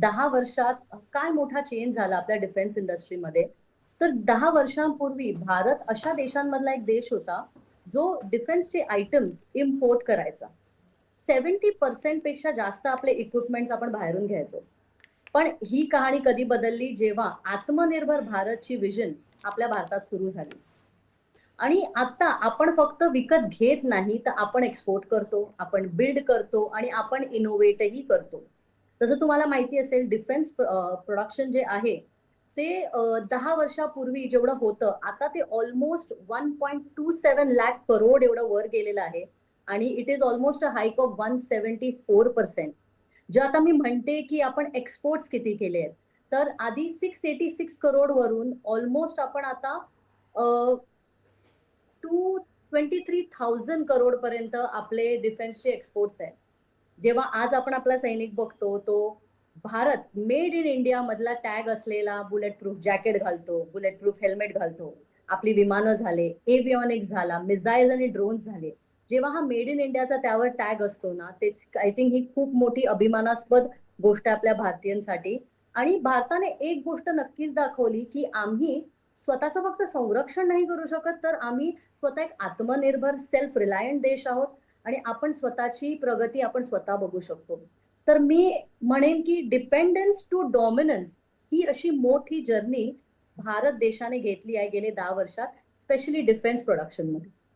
दहा वर्षात काय मोठा चेंज झाला आपल्या डिफेन्स इंडस्ट्रीमध्ये तर दहा वर्षांपूर्वी भारत अशा देशांमधला एक देश होता जो डिफेन्सचे आयटम्स इम्पोर्ट करायचा. सेव्हन्टी पर्सेंटपेक्षा जास्त आपले इक्विपमेंट्स आपण बाहेरून घ्यायचो. पण ही कहाणी कधी बदलली? जेव्हा आत्मनिर्भर भारतची विजन आपल्या भारतात सुरू झाली. आणि आता आपण फक्त विकत घेत नाही तर आपण एक्सपोर्ट करतो आपण बिल्ड करतो आणि आपण इनोव्हेटही करतो. जसं तुम्हाला माहिती असेल डिफेन्स प्रोडक्शन जे आहे ते दहा वर्षापूर्वी जेवढं होतं आता ते almost one point two seven lakh crore एवढं वर गेलेलं आहे. आणि it is almost a hike of one seventy four percent जे आता मी म्हणते की आपण एक्सपोर्ट्स किती केले आहेत. तर आधी सिक्स एटी सिक्स करोड वरून ऑलमोस्ट आपण आता two twenty three thousand crore पर्यंत आपले डिफेन्सचे एक्सपोर्ट्स आहेत. जेव्हा आज आपण आपला सैनिक बघतो तो भारत मेड इन इंडिया मधला टॅग असलेला बुलेट प्रूफ जॅकेट घालतो बुलेट प्रूफ हेल्मेट घालतो. आपली विमानं झाले एव्हिओनिक्स झाला मिझाईल आणि ड्रोन्स झाले. जेव्हा हा मेड इन इंडियाचा त्यावर टॅग असतो ना ते आय थिंक ही खूप मोठी अभिमानास्पद गोष्ट आहे आपल्या भारतीयांसाठी. आणि भारताने एक गोष्ट नक्कीच दाखवली की आम्ही स्वतःचं फक्त संरक्षण नाही करू शकत तर आम्ही स्वतः एक आत्मनिर्भर सेल्फ रिलायंट देश आहोत. आणि आपण स्वतःची प्रगती आपण स्वतः बघू शकतो. तर मी म्हणेन की डिपेंडन्स टू डॉमिनन्स ही अशी मोठी जर्नी भारत देशाने घेतली आहे गेले दहा वर्षात स्पेशली डिफेन्स प्रोडक्शनमध्ये.